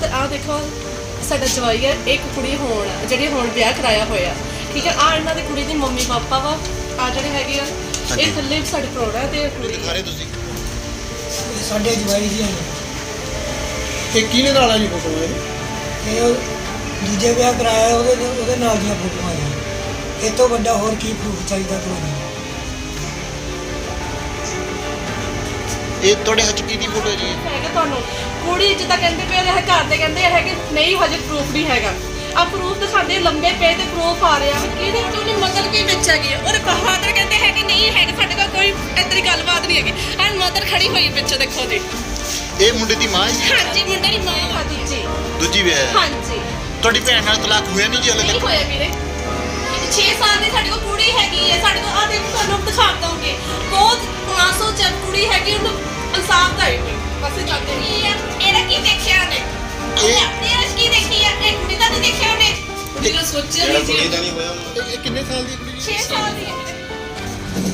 ਤੇ ਆਹ ਦੇਖੋ ਸਾਡਾ ਜਵਾਈ ਹੈ ਇੱਕ ਕੁੜੀ ਹੋਣ ਜਿਹੜੀ ਹੁਣ ਵਿਆਹ ਕਰਾਇਆ ਹੋਇਆ। ਠੀਕ ਹੈ ਆ ਇਹਨਾਂ ਦੀ ਕੁੜੀ ਦੀ ਮੰਮੀ ਪਾਪਾ ਵਾ ਆ ਜਿਹੜੇ ਹੈਗੇ ਆ ਇਹ ਥੱਲੇ ਸਾਡੇ ਪ੍ਰੋੜਾ ਤੇ ਕੁੜੀ ਰਹੇ ਤੁਸੀਂ। ਸਾਡੇ ਜਵਾਈ ਜੀ ਨੇ ਇਹ ਕਿਹਨੇ ਨਾਲ ਆ ਜੀ ਫੋਟੋ ਇਹ? ਉਹ ਦੂਜੇ ਵਿਆਹ ਕਰਾਇਆ ਉਹਦੇ ਉਹਦੇ ਨਾਲ ਦੀਆਂ ਫੋਟੋਆਂ ਨੇ। ਇਹ ਤੋਂ ਵੱਡਾ ਹੋਰ ਕੀ ਪ੍ਰੂਫ ਚਾਹੀਦਾ ਤੁਹਾਨੂੰ? ਇਹ ਤੁਹਾਡੇ ਹੱਥ 'ਚ ਕੀ ਦੀ ਫੋਟੋ ਹੈ ਜੀ? ਹੈਗਾ ਤੁਹਾਨੂੰ। ਕੁੜੀ ਜਿੱਦਾਂ ਕਹਿੰਦੇ ਪਏ ਇਹ ਘਰ ਦੇ ਕਹਿੰਦੇ ਹੈਗੇ ਨਹੀਂ ਹਜੇ ਪ੍ਰੂਫ ਨਹੀਂ ਹੈਗਾ। ਆ ਪ੍ਰੂਫ ਦਿਖਾਉਂਦੇ ਲੰਬੇ ਪਏ ਤੇ ਪ੍ਰੂਫ ਆ ਰਿਹਾ। ਕਿਹਦੇ ਤੋਂ ਨਹੀਂ ਮਦਰ ਕੀ ਵਿੱਚ ਹੈਗੀ ਔਰ ਫਾਦਰ ਕਹਿੰਦੇ ਹੈ ਕਿ ਨਹੀਂ ਹੈਗਾ ਸਾਡੇ ਕੋਲ ਕੋਈ ਇਤਰੀ ਗੱਲਬਾਤ ਨਹੀਂ ਹੈਗੀ। ਐਂ ਮਦਰ ਖੜੀ ਹੋਈ ਹੈ ਵਿੱਚ ਦੇਖੋ ਜੀ। ਇਹ ਮੁੰਡੇ ਦੀ ਮਾਂ ਹੈ ਜੀ? ਹਾਂਜੀ ਮੁੰਡੇ ਦੀ ਮਾਂ ਹਾਂਜੀ ਜੀ। ਦੂਜੀ ਵਿਆਹ ਹੈ? ਹਾਂਜੀ। ਤੁਹਾਡੀ ਭੈਣ ਨਾਲ ਤਲਾਕ ਹੋਇਆ ਨਹੀਂ ਜੀ ਹਲੇ ਨਹੀਂ ਤੱਕ? ਹੋਇਆ ਵੀਰੇ। 6 ਸਾਲ ਦੀ ਸਾਡੇ ਕੋਲ ਕੁੜੀ ਹੈਗੀ ਹੈ। ਸਾਡੇ ਕੋਲ ਆ ਦੇਖੋ ਤੁਹਾਨੂੰ ਦਿਖਾ ਦਵਾਂਗੇ ਬਹੁਤ 500 ਚ ਕੁੜੀ ਹੈਗੀ ਉਹਨੂੰ ਇਨਸਾਫ ਦਾ ਹੈ ਬਸ ਇਹ ਚਾਹਤੇ ਨਹੀਂ ਇਹਦਾ ਕੀ ਦੇਖਿਆ ਨੇ ਇਹ- ਆਪਣੀ ਰਸ ਕੀ ਦੇਖੀ ਹੈ ਇਹ ਕੁੜੀ ਦਾ ਨਹੀਂ ਦੇਖਿਆ ਉਹਨੇ? ਕੁੜੀ ਦਾ ਸੋਚਿਆ ਨਹੀਂ ਜੀ ਨਹੀਂ ਹੋਇਆ ਇਹ ਇਹ ਕਿੰਨੇ ਸਾਲ ਦੀ ਕੁੜੀ 6 ਸਾਲ ਦੀ ਹੈ।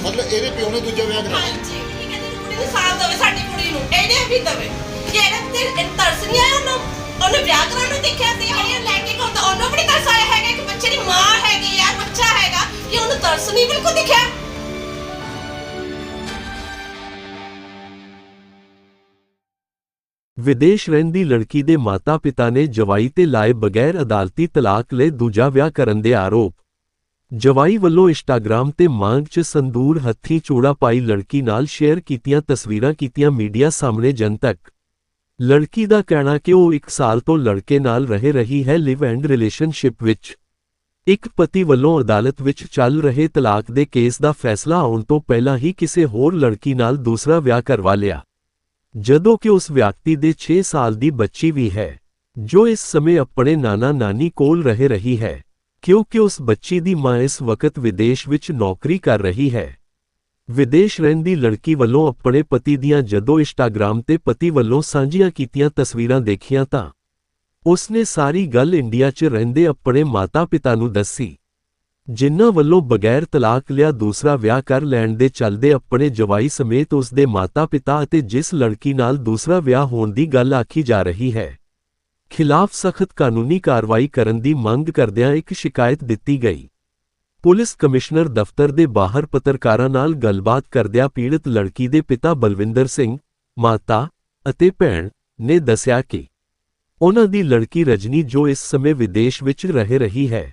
ਮਤਲਬ ਇਹਦੇ ਪਿਓ ਨੇ ਦੂਜਾ ਵਿਆਹ ਕਰਾਇਆ? ਹਾਂਜੀ। ਇਹ ਕਹਿੰਦੇ ਨੇ ਕੁੜੀ ਨੂੰ ਸਾਥ ਦੇਵੇ ਸਾਡੀ ਕੁੜੀ ਨੂੰ। ਇਹਨੇ ਵੀ ਦੇਵੇ। ਕਿ ਇਹਦਾ ਤੇ ਇਹ ਤਰਸ ਨਹੀਂ ਆਇਆ ਉਹਨੂੰ? ਉਹਨੇ ਵਿਆਹ ਕਰਾਉਣ ਨੂੰ ਦੇਖਿਆ ਸੀ ਇਹ ਲੈ ਕੇ ਤਾਂ ਉਹਨੂੰ ਵੀ ਨੀ ਤਰਸ ਆਇਆ ਹੈਗਾ। ਕਿ ਬੱਚੇ ਦੀ ਮਾਂ ਹੈਗੀ ਆ ਬੱਚਾ ਹੈਗਾ। ਕਿ ਉਹਨੂੰ ਤਰਸ ਨਹੀਂ ਬਿਲਕੁਲ ਦਿਖਿਆ ਵਿਦੇਸ਼ ਰਹਿੰਦੀ ਲੜਕੀ ਦੇ ਮਾਤਾ-ਪਿਤਾ ਨੇ ਜਵਾਈ ਤੇ ਲਾਏ ਬਗੈਰ ਅਦਾਲਤੀ ਤਲਾਕ ਲਈ ਦੂਜਾ ਵਿਆਹ ਕਰਨ ਦੇ ਆਰੋਪ। ਜਵਾਈ ਵੱਲੋਂ ਇੰਸਟਾਗ੍ਰਾਮ ਤੇ ਮਾਂਗ 'ਚ ਸੰਦੂਰ ਹੱਥੀ ਚੂੜਾ ਪਾਈ ਲੜਕੀ ਨਾਲ ਸ਼ੇਅਰ ਕੀਤੀਆਂ ਤਸਵੀਰਾਂ ਕੀਤੀਆਂ ਮੀਡੀਆ ਸਾਹਮਣੇ ਜਨਤਕ। ਲੜਕੀ ਦਾ ਕਹਿਣਾ ਕਿ ਉਹ 1 ਸਾਲ ਤੋਂ ਲੜਕੇ ਨਾਲ ਰਹਿ ਰਹੀ ਹੈ ਲਿਵ ਐਂਡ ਰਿਲੇਸ਼ਨਸ਼ਿਪ ਵਿੱਚ। ਇੱਕ ਪਤੀ ਵੱਲੋਂ ਅਦਾਲਤ ਵਿੱਚ ਚੱਲ ਰਹੇ ਤਲਾਕ ਦੇ ਕੇਸ ਦਾ ਫੈਸਲਾ ਆਉਣ ਤੋਂ ਪਹਿਲਾਂ ਹੀ ਕਿਸੇ ਹੋਰ ਲੜਕੀ ਨਾਲ ਦੂਸਰਾ ਵਿਆਹ ਕਰਵਾ ਲਿਆ। ਜਦੋਂ ਕਿ ਉਸ ਵਿਅਕਤੀ ਦੇ 6 ਸਾਲ ਦੀ ਬੱਚੀ ਵੀ ਹੈ, ਜੋ ਇਸ ਸਮੇਂ ਆਪਣੇ ਨਾਨਾ ਨਾਨੀ ਕੋਲ ਰਹਿ ਰਹੀ ਹੈ, ਕਿਉਂਕਿ ਉਸ ਬੱਚੀ ਦੀ ਮਾਂ ਇਸ ਵਕਤ ਵਿਦੇਸ਼ ਵਿੱਚ ਨੌਕਰੀ ਕਰ ਰਹੀ ਹੈ। ਵਿਦੇਸ਼ ਰਹਿੰਦੀ ਲੜਕੀ ਵੱਲੋਂ ਆਪਣੇ ਪਤੀ ਦੀਆਂ ਜਦੋਂ ਇੰਸਟਾਗ੍ਰਾਮ ਤੇ ਪਤੀ ਵੱਲੋਂ ਸਾਂਝੀਆਂ ਕੀਤੀਆਂ ਤਸਵੀਰਾਂ ਦੇਖੀਆਂ ਤਾਂ, ਉਸਨੇ ਸਾਰੀ ਗੱਲ ਇੰਡੀਆ 'ਚ ਰਹਿੰਦੇ ਆਪਣੇ ਮਾਤਾ-ਪਿਤਾ ਨੂੰ ਦੱਸੀ। ਜਿਨ੍ਹਾਂ ਵੱਲੋਂ ਬਗੈਰ ਤਲਾਕ ਲਿਆ ਦੂਸਰਾ ਵਿਆਹ ਕਰ ਲੈਣ ਦੇ ਚੱਲਦੇ ਆਪਣੇ ਜਵਾਈ ਸਮੇਤ ਉਸ ਦੇ ਮਾਤਾ-ਪਿਤਾ ਅਤੇ ਜਿਸ ਲੜਕੀ ਨਾਲ ਦੂਸਰਾ ਵਿਆਹ ਹੋਣ ਦੀ ਗੱਲ ਆਖੀ ਜਾ ਰਹੀ ਹੈ, ਖਿਲਾਫ ਸਖਤ ਕਾਨੂੰਨੀ ਕਾਰਵਾਈ ਕਰਨ ਦੀ ਮੰਗ ਕਰਦਿਆਂ ਇੱਕ ਸ਼ਿਕਾਇਤ ਦਿੱਤੀ ਗਈ। ਪੁਲਿਸ ਕਮਿਸ਼ਨਰ ਦਫ਼ਤਰ ਦੇ ਬਾਹਰ ਪੱਤਰਕਾਰਾਂ ਨਾਲ ਗੱਲਬਾਤ ਕਰਦਿਆਂ ਪੀੜਤ ਲੜਕੀ ਦੇ ਪਿਤਾ ਬਲਵਿੰਦਰ ਸਿੰਘ, ਮਾਤਾ ਅਤੇ ਭੈਣ ਨੇ ਦੱਸਿਆ ਕਿ ਉਹਨਾਂ ਦੀ ਲੜਕੀ ਰਜਨੀ ਜੋ ਇਸ ਸਮੇਂ ਵਿਦੇਸ਼ ਵਿੱਚ ਰਹਿ ਰਹੀ ਹੈ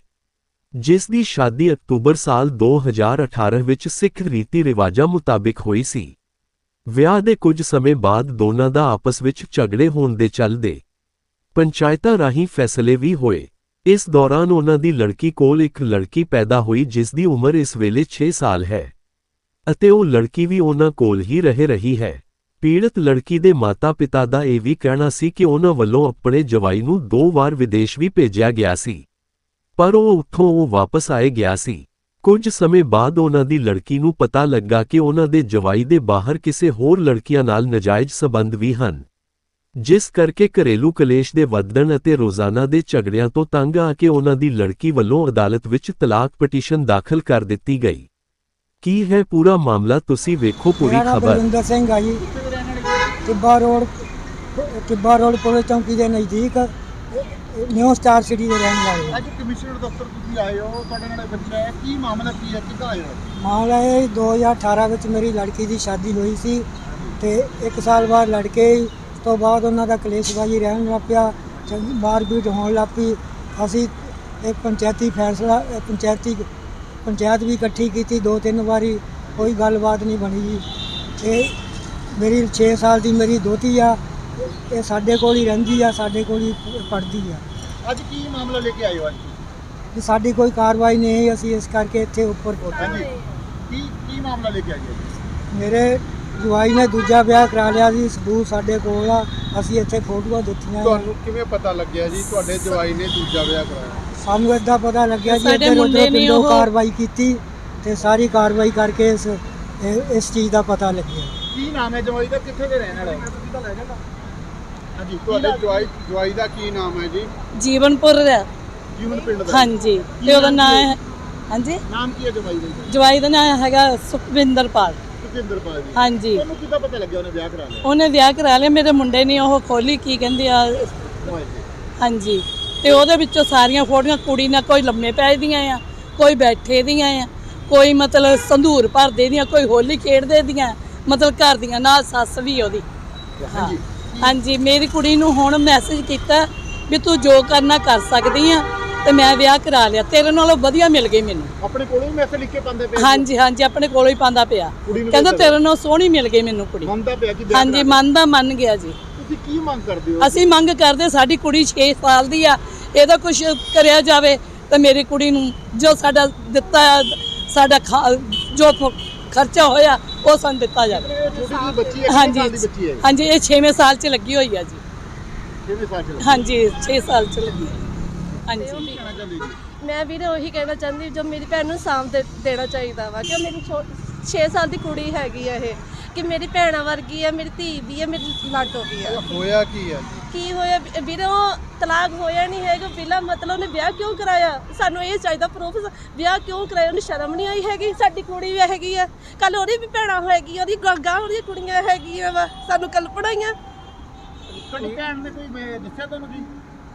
ਜਿਸ ਦੀ ਸ਼ਾਦੀ ਅਕਤੂਬਰ ਸਾਲ 2018 ਵਿੱਚ ਸਿੱਖ ਰੀਤੀ ਰਿਵਾਜਾਂ ਮੁਤਾਬਿਕ ਹੋਈ ਸੀ। ਵਿਆਹ ਦੇ ਕੁਝ ਸਮੇਂ ਬਾਅਦ ਦੋਨਾਂ ਦਾ ਆਪਸ ਵਿੱਚ ਝਗੜੇ ਹੋਣ ਦੇ ਚੱਲਦੇ ਪੰਚਾਇਤਾਂ ਰਾਹੀਂ ਫੈਸਲੇ ਵੀ ਹੋਏ। ਇਸ ਦੌਰਾਨ ਉਹਨਾਂ ਦੀ ਲੜਕੀ ਕੋਲ ਇੱਕ ਲੜਕੀ ਪੈਦਾ ਹੋਈ ਜਿਸ ਦੀ ਉਮਰ ਇਸ ਵੇਲੇ 6 ਸਾਲ ਹੈ ਅਤੇ ਉਹ ਲੜਕੀ ਵੀ ਉਹਨਾਂ ਕੋਲ ਹੀ ਰਹਿ ਰਹੀ ਹੈ। ਪੀੜਤ ਲੜਕੀ ਦੇ ਮਾਤਾ-ਪਿਤਾ ਦਾ ਇਹ ਵੀ ਕਹਿਣਾ ਸੀ ਕਿ ਉਹਨਾਂ ਵੱਲੋਂ ਆਪਣੇ ਜਵਾਈ ਨੂੰ ਦੋ ਵਾਰ ਵਿਦੇਸ਼ ਵੀ ਭੇਜਿਆ ਗਿਆ ਸੀ। ਪਰ ਉਹ ਉੱਥੋਂ ਉਹ ਵਾਪਸ ਆਏ ਗਿਆ ਸੀ। ਕੁਝ ਸਮੇਂ ਬਾਅਦ ਉਹਨਾਂ ਦੀ ਲੜਕੀ ਨੂੰ ਪਤਾ ਲੱਗਾ ਕਿ ਉਹਨਾਂ ਦੇ ਜਵਾਈ ਦੇ ਬਾਹਰ ਕਿਸੇ ਹੋਰ ਲੜਕੀਆਂ ਨਾਲ ਨਜਾਇਜ਼ ਸਬੰਧ ਵੀ ਹਨ। ਜਿਸ ਕਰਕੇ ਘਰੇਲੂ ਕਲੇਸ਼ ਦੇ ਵਧਣ ਅਤੇ ਰੋਜ਼ਾਨਾ ਦੇ ਝਗੜਿਆਂ ਤੋਂ ਤੰਗ ਆ ਕੇ ਉਹਨਾਂ ਦੀ ਲੜਕੀ ਵੱਲੋਂ ਅਦਾਲਤ ਵਿੱਚ ਤਲਾਕ ਪਟੀਸ਼ਨ ਦਾਖਲ ਕਰ ਦਿੱਤੀ ਗਈ। ਕੀ ਹੈ ਪੂਰਾ ਮਾਮਲਾ ਤੁਸੀਂ ਵੇਖੋ ਪੂਰੀ ਖਬਰ। ਬਲਵਿੰਦਰ ਸਿੰਘ ਆ ਜੀ। Tibba road Tibba road police ਚੌਂਕੀ ਦੇ ਨਜ਼ਦੀਕ ਨਿਊ ਸਟਾਰ ਸਿਟੀ ਦੇ ਰਹਿਣ ਵਾਲੇ ਹਾਂ। ਅੱਜ ਕਮਿਸ਼ਨਰ ਦਫ਼ਤਰ ਤੁਸੀਂ ਆਏ ਹੋ ਤੁਹਾਡੇ ਨਾਲ ਇਹ ਬੱਚਾ ਹੈ ਕੀ ਮਾਮਲਾ ਕੀ ਹੈ ਕਿੱਦਾਂ ਆਏ ਹੋ? ਮਾਮਲਾ ਇਹ ਹੈ 2018 ਵਿੱਚ ਮੇਰੀ ਲੜਕੀ ਦੀ ਸ਼ਾਦੀ ਹੋਈ ਸੀ ਤੇ ਇੱਕ ਸਾਲ ਬਾਅਦ ਲੜਕੇ ਉਸ ਤੋਂ ਬਾਅਦ ਉਹਨਾਂ ਦਾ ਕਲੇਸ਼ਬਾਜੀ ਰਹਿਣ ਲੱਗ ਪਿਆ ਚੰਗੀ ਮਾਰਪੀਟ ਹੋਣ ਲੱਗ ਪਈ। ਅਸੀਂ ਇੱਕ ਪੰਚਾਇਤੀ ਫੈਸਲਾ ਇਹ ਪੰਚਾਇਤੀ ਪੰਚਾਇਤ ਵੀ ਇਕੱਠੀ ਕੀਤੀ ਦੋ ਤਿੰਨ ਵਾਰੀ ਕੋਈ ਗੱਲਬਾਤ ਨਹੀਂ ਬਣੀ ਜੀ। ਇਹ ਮੇਰੀ 6 ਸਾਲ ਦੀ ਮੇਰੀ ਦੋਤੀ ਆ ਇਹ ਸਾਡੇ ਕੋਲ ਹੀ ਰਹਿੰਦੀ ਆ ਸਾਡੇ ਕੋਲ ਹੀ ਪੜ੍ਹਦੀ ਆ। ਅੱਜ ਕੀ ਮਾਮਲਾ ਲੈ ਕੇ ਆਏ ਹੋ ਅੱਜ? ਵੀ ਸਾਡੀ ਕੋਈ ਕਾਰਵਾਈ ਨਹੀਂ ਹੈ ਅਸੀਂ ਇਸ ਕਰਕੇ ਇੱਥੇ ਉੱਪਰ ਹਾਂਜੀ। ਕੀ ਕੀ ਮਾਮਲਾ ਲੈ ਕੇ ਆਏ ਹੋ? ਜੀ? ਮੇਰੇ ਜਵਾਈ ਨੇ ਦੂਜਾ ਵਿਆਹ ਕਰਾ ਲਿਆ ਸੀ ਸਬੂਤ ਸਾਡੇ ਕੋਲ ਆ ਅਸੀਂ ਇੱਥੇ ਫੋਟੋਆਂ ਦਿੱਤੀਆਂ ਤੁਹਾਨੂੰ ਕਿਵੇਂ ਪਤਾ ਲੱਗਿਆ ਜੀ? ਤੁਹਾਡੇ ਜਵਾਈ ਨੇ ਦੂਜਾ ਵਿਆਹ ਕਰਾਇਆ। ਸਾਨੂੰ ਏਦਾਂ ਪਤਾ ਲੱਗਿਆ ਜੀ ਸਾਡੇ ਇੱਧਰ ਮੁੰਡੇ ਉੱਧਰ ਨੇ ਪਿੰਡੋਂ ਉਹ- ਕਾਰਵਾਈ ਕੀਤੀ ਤੇ ਸਾਰੀ ਕਾਰਵਾਈ ਕਰਕੇ ਇਸ ਇਹ- ਇਸ ਚੀਜ਼ ਦਾ ਪਤਾ ਲੱਗਿਆ। ਕੀ ਨਾਮ ਹੈ ਜਵਾਈ ਦਾ? ਕਿੱਥੇ ਦੇ ਰਹਿਣ ਵਾਲੇ ਹਾਂਜੀ ਤੁਹਾਡੇ ਜਵਾਈ ਜਵਾਈ ਦਾ ਕੀ ਨਾਮ ਹੈ ਜੀ? ਜੀਵਨਪੁਰ ਦਾ ਜੀਵਨ ਪਿੰਡ ਦਾ। ਹਾਂਜੀ ਤੇ ਉਹਦਾ ਨਾਮ ਹੈ? ਹਾਂਜੀ? ਨਾਮ ਕੀ ਹੈ ਜਵਾਈ ਦਾ ਜੀ? ਜਵਾਈ ਦਾ ਨਾਮ ਹੈਗਾ ਸੁਖਵਿੰਦਰਪਾਲ। ਸੁਖਿੰਦਰਪਾਲ ਜੀ। ਹਾਂਜੀ। ਤੁਹਾਨੂੰ ਕਿੱਦਾਂ ਪਤਾ ਲੱਗਿਆ? ਉਹਨੇ ਵਿਆਹ ਕਰਾ ਲਿਆ। ਉਹਨੇ ਵਿਆਹ ਕਰਾ ਲਿਆ। ਮੇਰੇ ਮੁੰਡੇ ਨੇ ਉਹ ਖੋਲੀ ਕੀ ਕਹਿੰਦੇ ਆ ਹਾਂਜੀ। ਤੇ ਉਹਦੇ ਵਿੱਚੋਂ ਸਾਰੀਆਂ ਫੋਟੋਆਂ ਕੁੜੀ ਨਾਲ ਕੋਈ ਲੰਮੇ ਪੈ ਦੀਆਂ ਆ ਕੋਈ ਬੈਠੇ ਦੀਆਂ ਆ ਕੋਈ ਮਤਲਬ ਸੰਧੂਰ ਭਰਦੇ ਦੀਆਂ ਕੋਈ ਹੋਲੀ ਖੇਡਦੇ ਦੀਆਂ ਮਤਲਬ ਘਰ ਦੀਆਂ ਨਾਲ ਸੱਸ ਵੀ ਉਹਦੀ। ਹਾਂ। ਹਾਂਜੀ ਮੇਰੀ ਕੁੜੀ ਨੂੰ ਹੁਣ ਮੈਸੇਜ ਕੀਤਾ ਵੀ ਤੂੰ ਜੋ ਕਰਨਾ ਕਰ ਸਕਦੀ ਆ ਤੇ ਮੈਂ ਵਿਆਹ ਕਰਾ ਲਿਆ। ਤੇਰੇ ਨਾਲੋਂ ਵਧੀਆ ਮਿਲ ਗਈ ਮੈਨੂੰ। ਆਪਣੇ ਕੋਲੋਂ ਵੀ ਮੈਸੇਜ ਲਿਖ ਕੇ ਪਾਉਂਦੇ ਪਏ ਹਾਂਜੀ ਹਾਂਜੀ ਆਪਣੇ ਕੋਲੋਂ ਹੀ ਪਾਉਂਦਾ ਪਿਆ। ਕੁੜੀ ਨੂੰ ਕਹਿੰਦਾ ਤੇਰੇ ਨਾਲੋਂ ਸੋਹਣੀ ਮਿਲ ਗਈ ਮੈਨੂੰ ਕੁੜੀ। ਮੰਨਦਾ ਪਿਆ ਕਿ ਵਿਆਹ ਹਾਂਜੀ ਕਰਾ ਮੰਨਦਾ ਮੰਨ ਗਿਆ ਜੀ। ਤੁਸੀਂ ਕੀ ਮੰਗ ਕਰਦੇ ਹੋ? ਅਸੀਂ ਮੰਗ ਕਰਦੇ ਸਾਡੀ ਕੁੜੀ 6 ਸਾਲ ਦੀ ਆ ਇਹਦਾ ਕੁਝ ਕਰਿਆ ਜਾਵੇ ਤੇ ਮੇਰੀ ਕੁੜੀ ਨੂੰ ਜੋ ਸਾਡਾ ਦਿੱਤਾ ਆ, ਸਾਡਾ ਖਾ- ਜੋ ਖਰਚਾ ਹੋਇਆ ਉਹ ਸਾਨੂੰ ਦਿੱਤਾ ਜਾਵੇ। ਇਹ ਛੋਟੀ ਜਿਹੀ ਬੱਚੀ ਹੈ ਕਿੰਨੇ ਹਾਂਜੀ ਬੱਚੀ ਹੈ ਹਾਂਜੀ ਇਹ 6ਵੇਂ ਸਾਲ 'ਚ ਲੱਗੀ ਹੋਈ ਆ ਜੀ। ਸਾਲ ਹਾਂਜੀ 6 ਸਾਲ 'ਚ ਲੱਗੀ ਹੈ। ਹਾਂਜੀ। ਕਹਿਣਾ ਚਾਹੁੰਦੇ ਜੀ? ਮੈਂ ਵੀਰੇ ਉਹੀ ਕਹਿਣਾ ਚਾਹੁੰਦੀ ਜੋ ਮੇਰੀ ਭੈਣ ਨੂੰ ਸਾਂਭ ਦੇ- ਦੇਣਾ ਚਾਹੀਦਾ ਵਾ ਕਿ ਉਹ ਮੇਰੀ 6 ਸਾਲ ਦੀ ਕੁੜੀ ਹੈਗੀ ਆ ਇਹ। ਕਿ ਮੇਰੀ ਭੈਣਾਂ ਵਰਗੀ ਆ ਮੇਰੀ ਧੀ ਵੀ ਆ ਮੇਰੀ ਲਾਟੋ ਵੀ ਆ। ਹੋਇਆ ਕੀ ਹੈ ਜੀ? ਕੀ ਹੋਇਆ? ਵੀ- ਵੀਰੇ ਉਹ ਤਲਾਕ ਹੋਇਆ ਨਹੀਂ ਹੈਗਾ। ਬਿਲਾ ਮਤਲਬ ਉਹਨੇ ਵਿਆਹ ਕਿਉਂ ਕਰਾਇਆ? ਸਾਨੂੰ ਇਹ ਚਾਹੀਦਾ ਪ੍ਰੂਫ ਵਿਆਹ ਕਿਉਂ ਕਰਾਇਆ? ਉਹਨੂੰ ਸ਼ਰਮ ਨਹੀਂ ਆਈ ਹੈਗੀ? ਸਾਡੀ ਕੁੜੀ ਵੀ ਹੈਗੀ ਆ। ਕੱਲ ਉਹਦੀ ਵੀ ਭੈਣਾਂ ਹੈਗੀ ਉਹਦੀ ਗਾਂ ਉਹਦੀਆਂ ਕੁੜੀਆਂ ਹੈਗੀਆਂ ਵਾ। ਸਾਨੂੰ ਕਲਪਣਾ ਹੀ ਆ ਤੁਹਾਡੀ ਭੈਣ ਨੇ ਕੋਈ ਮੈਂ ਦੱਸਿਆ ਤੁਹਾਨੂੰ ਜੀ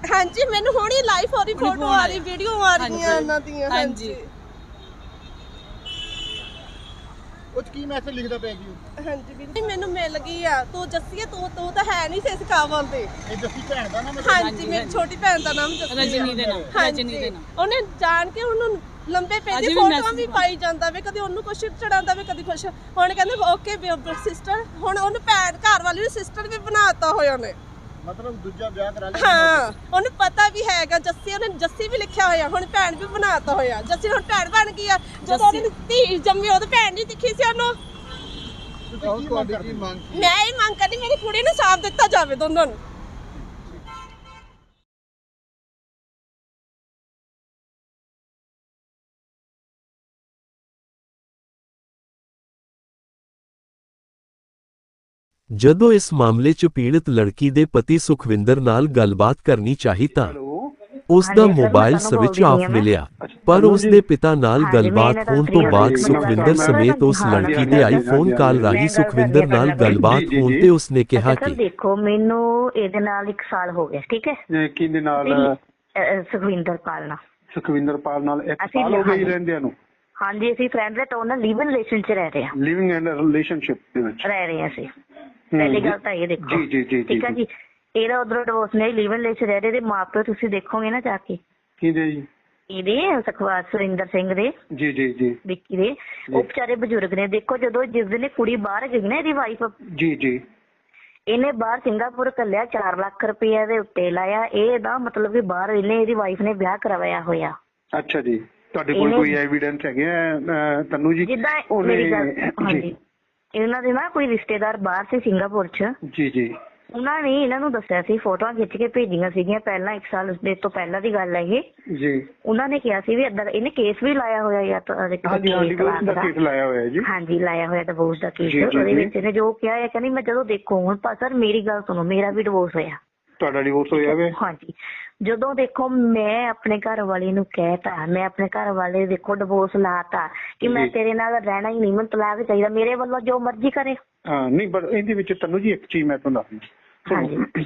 ਹਾਂਜੀ ਮੈਨੂੰ ਹੁਣੀ ਲਾਈਵ ਹੋ ਰਹੀ ਫੋਟੋ ਆ। ਰਹੀ ਵੀਡੀਓ ਆ ਰਹੀਆਂ। ਉਹਨਾਂ ਦੀਆਂ ਹਾਂਜੀ। ਹਾਂਜੀ ਉਹ 'ਚ ਕੀ ਮੈਸੇਜ ਲਿਖਦਾ ਪਿਆ ਜੀ ਉਹ? ਹਾਂਜੀ ਵੀਰੇ ਮੈਨੂੰ ਮਿਲ ਗਈ ਆ ਤੂੰ ਜੱਸੀ ਆ, ਤੂੰ ਤੂੰ ਤਾਂ ਹੈ ਨਹੀਂ ਸੀ ਇਸ ਕਾਬਲ ਤੇ ਇਹ ਜੱਸੀ ਭੈਣ ਦਾ ਨਾਮ ਹੈ ਹਾਂਜੀ ਮੇਰੀ ਛੋਟੀ ਭੈਣ ਦਾ ਨਾਮ ਜੱਸੀ ਆ। ਰਜਨੀ ਦੇ ਨਾਮ ਹਾਂਜੀ। ਰਜਨੀ ਦੇ ਨਾਮ ਉਹਨੇ ਜਾਣ ਕੇ ਉਹਨੂੰ ਲੰਬੇ ਅੱਜ ਵੀ ਫੋਟੋਆਂ message ਵੀ ਪਾਈ ਜਾਂਦਾ ਵੇ ਕਦੀ ਉਹਨੂੰ ਕੁਛ ਚੜਾਉਂਦਾ ਵੇ ਕਦੀ ਕੁਛ ਹੁਣ ਕਹਿੰਦੇ ਓਕੇ ਸਿਸਟਰ ਹੁਣ ਉਹਨੂੰ ਭੈਣ ਘਰ ਵਾਲੀ ਨੂੰ ਸਿਸਟਰ ਵੀ ਬਣਾਤਾ ਹੋਇਆ ਉਹਨੇ ਮਤਲਬ ਦੂਜਾ ਵਿਆਹ ਕਰਾ ਲਿਆ। ਹਾਂ ਉਹਨੂੰ ਪਤਾ ਵੀ ਹੈਗਾ ਜੱਸੀ ਉਹਨੇ ਜੱਸੀ ਵੀ ਲਿਖਿਆ ਹੋਇਆ ਹੁਣ ਭੈਣ ਵੀ ਬਣਾਤਾ ਹੋਇਆ। ਜੱਸੀ ਹੁਣ ਭੈਣ ਬਣ ਗਈ ਆ। ਜਦੋਂ ਉਹਨੇ ਧੀ ਜੰਮੀ ਉਹਦੀ ਭੈਣ ਨਹੀਂ ਦਿਖੀ ਸੀ ਉਹਨੂੰ। ਤੁਸੀਂ ਕੀ ਮੰਗ ਕਰਦੇ ਮੈਂ ਇਹ ਮੰਗ ਕਰਦੀ ਮੇਰੀ ਕੁੜੀ ਨੂੰ ਸਾਥ ਦਿੱਤਾ ਜਾਵੇ ਦੋਨਾਂ ਨੂੰ। ਜਦੋਂ ਇਸ ਮਾਮਲੇ 'ਚ ਪੀੜਤ ਲੜਕੀ ਦੇ ਪਤੀ ਸੁਖਵਿੰਦਰ ਨਾਲ ਗੱਲਬਾਤ ਕਰਨੀ ਚਾਹੀ ਤਾਂ ਉਸ ਦਾ ਮੋਬਾਈਲ ਸਵਿਚ ਆਫ। ਮਿਲਿਆ ਪਰ ਉਸ ਦੇ ਪਿਤਾ ਨਾਲ ਗੱਲਬਾਤ ਹੋਣ ਤਾਂ ਬਾਅਦ। ਸੁਖਵਿੰਦਰ ਸਮੇਤ ਉਸ ਲੜਕੀ ਦੇ ਆਈਫੋਨ ਕਾਲ ਰਾਹੀਂ ਗੱਲ ਸੁਖਵਿੰਦਰ ਨਾਲ ਗੱਲ ਗੱਲਬਾਤ ਹੋਣ। ਤੇ ਉਸਨੇ ਕਿਹਾ ਕਿ ਦੇਖੋ ਮੈਨੂੰ ਇਹਦੇ ਨਾਲ 1 ਸਾਲ ਹੋ ਗਿਆ ਠੀਕ ਹੈ? ਕਿਹਦੇ ਨਾਲ? ਸੁਖਵਿੰਦਰ ਪਾਲਣਾ ਸੁਖਵਿੰਦਰ ਪਾਲ ਨਾਲ ਇੱਕ ਅਸੀਂ ਸਾਲ ਹੋ ਗਈ। ਰਹਿੰਦਿਆਂ ਨੂੰ। ਹਾਂਜੀ ਅਸੀਂ ਫਰੈਂਡ ਦੇ ਤੋਂ ਨਾ ਲਿਵ ਇਨ ਰਿਲੇਸ਼ਨ ਚ ਰਹਿ ਰਹੇ ਹਾਂ। ਲਿਵਿੰਗ ਐਂਡ ਰਿਲੇਸ਼ਨਸ਼ਿਪ ਦੇ ਵਿੱਚ। ਰਹਿ ਰਹੇ ਹਾਂ ਅਸੀਂ। ਪਹਿਲੀ। ਗੱਲ ਤਾਂ ਇਹ ਦੇਖੋ। ਜੀ ਜੀ ਜੀ ਠੀਕ ਹੈ ਜੀ। ਇਹਦਾ ਉਧਰੋਂ ਡਿਵੋਰਸ ਨਹੀਂ ਲਿਵ ਇਨ ਰਿਲੇਸ਼ਨ ਰਹਿ ਰਹੇ ਦੇ ਮਾਪੇ ਤੁਸੀਂ ਦੇਖੋਗੇ ਨਾ ਜਾ ਕੇ। ਕਿਹਦੇ ਜੀ? ਇਹਦੇ ਸਖਵਾਤ ਸੁਰਿੰਦਰ ਸਿੰਘ ਦੇ। ਜੀ ਜੀ ਜੀ। ਵਿੱਕੀ ਦੇ। ਉਹ ਵਿਚਾਰੇ ਬਜ਼ੁਰਗ ਨੇ। ਦੇਖੋ ਜਦੋਂ ਜਿਸ ਦਿਨ ਕੁੜੀ ਬਾਹਰ ਗਈ ਨਾ ਇਹਦੀ ਵਾਈਫ ਜੀ ਜੀ। ਇਹਨੇ ਬਾਹਰ ਸਿੰਗਾਪੁਰ ਕੱਲਿਆ 4 ਲੱਖ ਰੁਪਏ ਦੇ ਉੱਤੇ ਲਾਇਆ। ਇਹ ਦਾ ਮਤਲਬ ਕਿ ਬਾਹਰ ਇਹਨੇ ਇਹਦੀ ਵਾਈਫ ਨੇ ਵਿਆਹ ਕਰਵਾਇਆ ਹੋਇਆ। ਅੱਛਾ ਜੀ। ਤੁਹਾਡੇ ਕੋਲ ਕੋਈ ਐਵੀਡੈਂਸ ਹੈਗੇ ਤਨੂੰ ਜੀ? ਜਿੱਦਾਂ ਮੇਰੀ ਗੱਲ ਹਾਂਜੀ। ਇਹਨਾਂ ਦੇ ਨਾ ਕੋਈ ਰਿਸ਼ਤੇਦਾਰ ਬਾਹਰ ਸੀ ਸਿੰਗਾਪੁਰ 'ਚ। ਜੀ ਜੀ। ਉਹਨਾਂ ਨੇ ਇਹਨਾਂ ਨੂੰ ਦੱਸਿਆ ਸੀ ਫੋਟੋਆਂ ਖਿੱਚ ਕੇ ਭੇਜੀਆਂ ਸੀਗੀਆਂ ਪਹਿਲਾਂ 1 ਸਾਲ ਦੇ ਤੋਂ ਪਹਿਲਾਂ ਦੀ ਗੱਲ ਹੈ ਇਹ। ਜੀ। ਉਹਨਾਂ ਨੇ ਕਿਹਾ ਸੀ ਵੀ ਏਦਾਂ ਇਹਨੇ ਕੇਸ ਵੀ ਲਾਇਆ ਹੋਇਆ ਜਾਂ ਤਾਂ ਹਾਂਜੀ ਹਾਂ case ਡਿਵੋਰਸ ਦਾ ਤਲਾਕ ਕੇਸ ਲਾਇਆ ਹੋਇਆ ਜੀ। ਹਾਂਜੀ ਲਾਇਆ ਹੋਇਆ ਡਿਵੋਰਸ ਦਾ ਕੇਸ ਉਹਦੇ। ਵਿੱਚ ਇਹਨੇ ਜੋ ਕਿਹਾ ਹੈ ਕਹਿੰਦੀ ਮੈਂ ਜਦੋਂ ਦੇਖੋ ਹੁਣ ਪਾ ਸਰ ਮੇਰੀ ਗੱਲ ਸੁਣੋ ਮੇਰਾ ਵੀ ਡਿਵੋਰਸ ਹੋਇਆ। ਤੁਹਾਡਾ ਡਿਵੋਰਸ ਹੋਇਆ ਵੇ? ਹਾਂਜੀ। ਜਦੋਂ ਦੇਖੋ ਮੈਂ ਆਪਣੇ ਘਰ ਵਾਲੇ ਨੂੰ ਕਹਿਤਾ ਮੈਂ ਆਪਣੇ ਘਰ ਵਾਲੇ ਦੇਖੋ ਡਿਵੋਰਸ ਲਾਤਾ ਕਿ ਮੈਂ। ਤੇਰੇ ਨਾਲ ਰਹਿਣਾ ਹੀ ਨਹੀਂ ਮੈਨੂੰ ਤਲਾਕ ਚਾਹੀਦਾ ਮੇਰੇ ਵੱਲੋਂ ਜੋ ਮਰਜ਼ੀ ਕਰੇ। ਹਾਂ ਨਹੀਂ ਪਰ ਇਹਦੇ ਵਿੱਚ ਤਨੂੰ ਜੀ ਇੱਕ ਚੀਜ਼ ਮੈਂ ਤੁਹਾਨੂੰ ਦੱਸਦਾ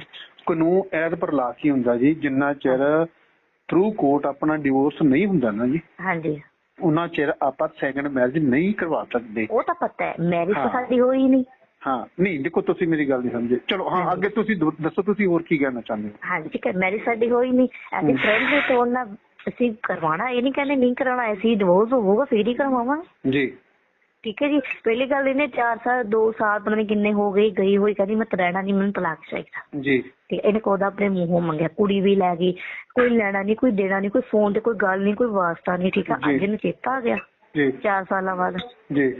ਕਾਨੂੰਨ ਐਦ ਪਰ ਲਾ ਕੀ ਹੁੰਦਾ ਜੀ ਜਿੰਨਾ ਚਿਰ ਥਰੂ ਕੋਰਟ ਆਪਣਾ ਡਿਵੋਰਸ ਨਹੀਂ ਹੁੰਦਾ ਨਾ ਜੀ। ਹਾਂਜੀ। ਉਹਨਾਂ ਚਿਰ ਆਪਾਂ ਸੈਕੰਡ ਮੈਰਿਜ ਨਹੀਂ ਕਰਵਾ ਸਕਦੇ। ਉਹ ਤਾਂ ਪਤਾ ਹੈ ਮੈਰਿਜ ਤਾਂ। ਸਾਡੀ ਹੋਈ ਨਹੀਂ। ਹਾਂ ਨਹੀਂ ਦੇਖੋ ਤੁਸੀਂ ਮੇਰੀ ਗੱਲ ਨਹੀਂ ਸਮਝੇ। ਚਲੋ ਹਾਂ ਅੱਗੇ ਤੁਸੀਂ ਦੱਸੋ ਤੁਸੀਂ ਹੋਰ ਕੀ ਕਹਿਣਾ ਚਾਹੁੰਦੇ ਹੋ? ਹਾਂਜੀ ਠੀਕ ਹੈ ਮੈਰਿਜ ਸਾਡੀ ਹੋਈ ਨਹੀਂ ਅਸੀਂ ਫਰੈਂਡ ਦੇ ਤੌਰ ਨਾਲ ਅਸੀਂ ਕਰਵਾਉਣਾ ਇਹ ਨਹੀਂ ਕਹਿੰਦੇ ਨਹੀਂ ਕਰਾਉਣਾ ਅਸੀਂ ਡਿਵੋਰਸ ਹੋਊਗਾ ਫੇਰ ਹੀ ਕਰਵਾਵਾਂਗੇ। ਜੀ। ਠੀਕ ਹੈ ਜੀ ਪਹਿਲੀ ਗੱਲ ਇਹਨੇ 4 ਸਾਲ 2 ਸਾਲ ਪਤਾ ਨਹੀਂ ਕਿੰਨੇ ਹੋ ਗਏ ਗਈ ਹੋਈ ਕਹਿੰਦੀ ਮੈਂ ਰਹਿਣਾ ਨਹੀਂ ਮੈਨੂੰ ਤਲਾਕ ਚਾਹੀਦਾ। ਜੀ। ਤੇ ਇਹਨੇ ਕੋਦਾ ਆਪਣੇ ਮੂੰਹੋਂ ਮੰਗਿਆ ਕੁੜੀ ਵੀ ਲੈ ਗਈ ਕੋਈ ਲੈਣਾ ਨਹੀਂ ਕੋਈ ਦੇਣਾ ਨਹੀਂ ਕੋਈ ਫੋਨ ਤੇ ਕੋਈ ਗੱਲ ਨਹੀਂ ਕੋਈ ਵਾਸਤਾ ਨਹੀਂ ਠੀਕ ਆ। ਅੱਜ ਇਹਨੂੰ ਚੇਤਾ ਆ ਗਿਆ ਜੀ। 4 ਸਾਲਾਂ ਬਾਅਦ। ਜੀ।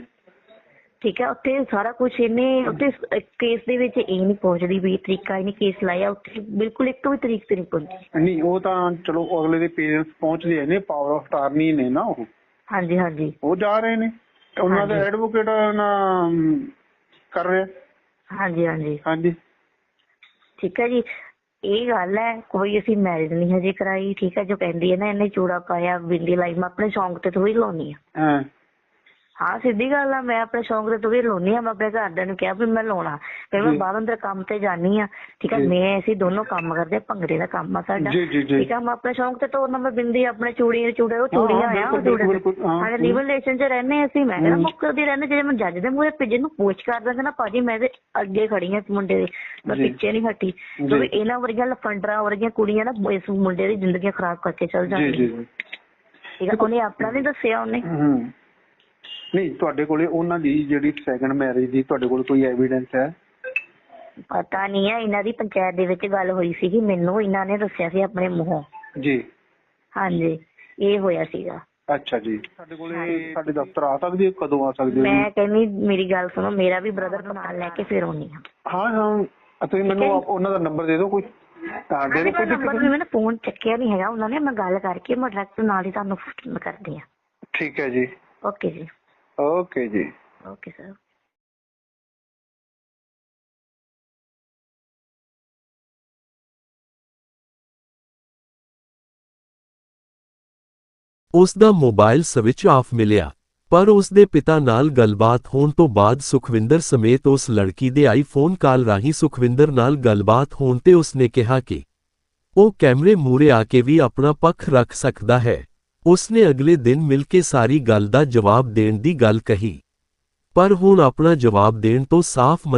ਠੀਕ ਹੈ ਉੱਥੇ ਸਾਰਾ ਕੁਝ ਇਹਨੇ ਉੱਥੇ ਕੇਸ ਦੇ ਵਿੱਚ ਇਹ ਨਹੀਂ ਪਹੁੰਚਦੀ ਵੀ ਤਰੀਕਾ ਇਹਨੇ ਕੇਸ ਲਾਇਆ ਉੱਥੇ ਬਿਲਕੁਲ ਇੱਕ ਵੀ ਤਰੀਕ ਤੇ ਨਹੀਂ ਪਹੁੰਚੀ। ਨਹੀਂ ਉਹ ਤਾਂ ਚਲੋ ਅਗਲੇ ਦੇ ਪੇਰੈਂਟਸ ਪਹੁੰਚਦੇ ਨੇ ਪਾਵਰ ਆਫ ਟਾਰਨੀ ਨੇ ਨਾ ਉਹ। ਹਾਂਜੀ ਹਾਂਜੀ। ਉਹ ਜਾ ਰਹੇ ਨੇ ਉਹਨਾਂ ਦਾ। ਐਡਵੋਕੇਟ ਨਾ ਕਰ ਰਿਹਾ। ਹਾਂਜੀ ਹਾਂਜੀ। ਹਾਂਜੀ। ਠੀਕ ਹੈ ਜੀ। ਇਹ ਗੱਲ ਹੈ ਕੋਈ ਅਸੀਂ ਮੈਰਿਜ ਨਹੀਂ ਹਜੇ ਕਰਾਈ ਠੀਕ ਹੈ ਜੋ ਕਹਿੰਦੀ ਹੈ ਨਾ ਇਹਨੇ ਚੂੜਾ ਪਾਇਆ ਬਿੰਦੀ ਲਾਈ ਮੈਂ ਆਪਣੇ ਸ਼ੌਂਕ ਤੇ ਥੋੜੀ ਲਾਉਣੀ ਆ ਹਾਂ। ਹਾਂ ਸਿੱਧੀ ਗੱਲ ਆ ਮੈਂ ਆਪਣੇ ਸ਼ੌਂਕ ਦੇ ਤੁਗੇ ਲਾਉਣੀ ਆ ਮੈਂ ਆਪਣੇ ਘਰਦਿਆਂ ਨੂੰ ਕਿਹਾ ਵੀ ਮੈਂ ਲਾਉਣਾ ਫਿਰ ਮੈਂ। ਬਾਹਰ ਅੰਦਰ ਕੰਮ ਤੇ ਜਾਨੀ ਆ ਠੀਕ ਆ। ਮੈਂ ਅਸੀਂ ਦੋਨੋਂ ਕੰਮ ਕਰਦੇ ਆ, ਭੰਗੜੇ ਦਾ ਕੰਮ ਆ ਸਾਡਾ। ਠੀਕ ਆ ਮੈਂ ਆਪਣੇ ਸ਼ੌਂਕ ਤੇ ਤੋੜਨਾ ਮੈਂ ਬਿੰਦੀ ਆਪਣੇ ਚੂੜੀ ਚੂੜੇ ਉਹ ਹਾਂ, ਚੂੜੀਆਂ ਆ ਉਹ ਚੂੜੇ ਹਾਂ। ਹਾਂ ਲਿਵ ਰਿਲੇਸ਼ਨ ਚ ਰਹਿੰਦੇ ਹਾਂ ਅਸੀਂ ਮੈਂ ਹਮ। ਮੁੱਕਰਦੀ ਰਹਿੰਦੇ ਜੇ ਮੈਂ ਜੱਜ ਦੇ ਮੂਹਰੇ ਪਿੱਜੇ ਨੂੰ ਪੁੱਛ ਕਰ ਦਾਂਗਾ ਨਾ ਭਾਜੀ ਮੈਂ ਤੇ ਅੱਗੇ ਖੜੀ ਆ ਇਸ ਮੁੰਡੇ ਦੇ ਮੈਂ। ਪਿੱਛੇ ਨਹੀਂ ਹਟੀ। ਕਿਉਂਕਿ ਇਹਨਾਂ ਵਰਗੀਆਂ ਲਫੰਡਰਾਂ ਵਰਗੀਆਂ ਕੁੜੀਆਂ ਨਾ ਇਸ ਮੁੰਡੇ ਦੀ ਜ਼ਿੰਦਗੀ ਖਰਾਬ ਕਰਕੇ ਚਲ ਜਾਂਦੀਆਂ ਠੀਕ ਆ ਉਹਨੇ ਆਪਣਾ ਨਹੀਂ ਦੱਸਿਆ ਉਹਨੇ ਹੂੰ ਨਹੀਂ ਤੁਹਾਡੇ ਕੋਲੇ ਉਹਨਾਂ ਦੀ ਜਿਹੜੀ ਸੈਕੰਡ ਮੈਰਿਜ ਦੀ ਤੁਹਾਡੇ ਕੋਲ ਕੋਈ ਐਵੀਡੈਂਸ ਹੈ? ਪਤਾ ਨਹੀਂ ਹੈ ਇਹਨਾਂ ਦੀ ਪੰਚਾਇਤ ਦੇ ਵਿੱਚ ਗੱਲ ਹੋਈ ਸੀਗੀ ਮੈਨੂੰ ਇਹਨਾਂ ਨੇ ਦੱਸਿਆ ਸੀ ਆਪਣੇ ਮੂੰਹੋਂ। ਜੀ। ਹਾਂਜੀ ਇਹ ਹੋਇਆ ਸੀਗਾ। ਅੱਛਾ ਜੀ। ਸਾਡੇ ਕੋਲੇ ਸਾਡੇ ਦਫ਼ਤਰ ਆ ਸਕਦੀ ਹੈ ਕਦੋਂ ਆ ਸਕਦੇ ਹੋ ਮੈਂ? ਕਹਿੰਦੀ ਮੇਰੀ ਗੱਲ ਸੁਣੋ ਮੇਰਾ ਵੀ ਬ੍ਰਦਰ ਨਾਲ ਲੈ ਕੇ ਫਿਰ ਆਉਣੀ ਆ ਹਾਂ ਹਾਂ। ਤੁਸੀਂ ਮੈਨੂੰ ਆਪ- ਉਹਨਾਂ ਦਾ ਨੰਬਰ ਦੇ ਦਿਓ ਕੋਈ ਹਾਂ ਦੇ ਦਿਓ ਕੋਈ ਨੰਬਰ ਵੀ ਮੈਂ ਫੋਨ ਚੱਕਿਆ ਨਹੀਂ ਹੈਗਾ ਉਹਨਾਂ ਨੇ ਮੈਂ ਗੱਲ ਕਰਕੇ ਮੈਂ ਡਾਇਰੈਕਟ ਨਾਲ ਹੀ ਤੁਹਾਨੂੰ ਫੋਨ ਕਰਦੀ ਆ ਠੀਕ ਹੈ ਜੀ। ਓਕੇ ਜੀ। ਓਕੇ ਜੀ। ਓਕੇ ਸਰ ਉਸ ਦਾ ਮੋਬਾਈਲ ਸਵਿਚ ਆਫ ਮਿਲਿਆ ਪਰ ਉਸ ਦੇ ਪਿਤਾ ਨਾਲ ਗੱਲਬਾਤ ਹੋਣ ਤੋਂ ਬਾਅਦ ਸੁਖਵਿੰਦਰ ਸਮੇਤ ਉਸ ਲੜਕੀ ਦੇ ਆਈਫੋਨ ਕਾਲ ਰਾਹੀਂ ਸੁਖਵਿੰਦਰ ਨਾਲ ਗੱਲਬਾਤ ਹੋਣ ਤੇ ਉਸ ਨੇ ਕਿਹਾ ਕਿ ਉਹ ਕੈਮਰੇ ਮੂਰੇ ਆ ਕੇ ਵੀ ਆਪਣਾ ਪੱਖ ਰੱਖ ਸਕਦਾ ਹੈ। ਉਸ ਨੇ ਅਗਲੇ ਦਿਨ ਮਿਲ ਕੇ ਸਾਰੀ ਗੱਲ ਦਾ ਜਵਾਬ ਦੇਣ ਦੀ ਗੱਲ ਕਹੀ। ਪਰ ਹੁਣ ਆਪਣਾ ਜਵਾਬ ਦੇਣ ਤੋਂ ਸਾਫ਼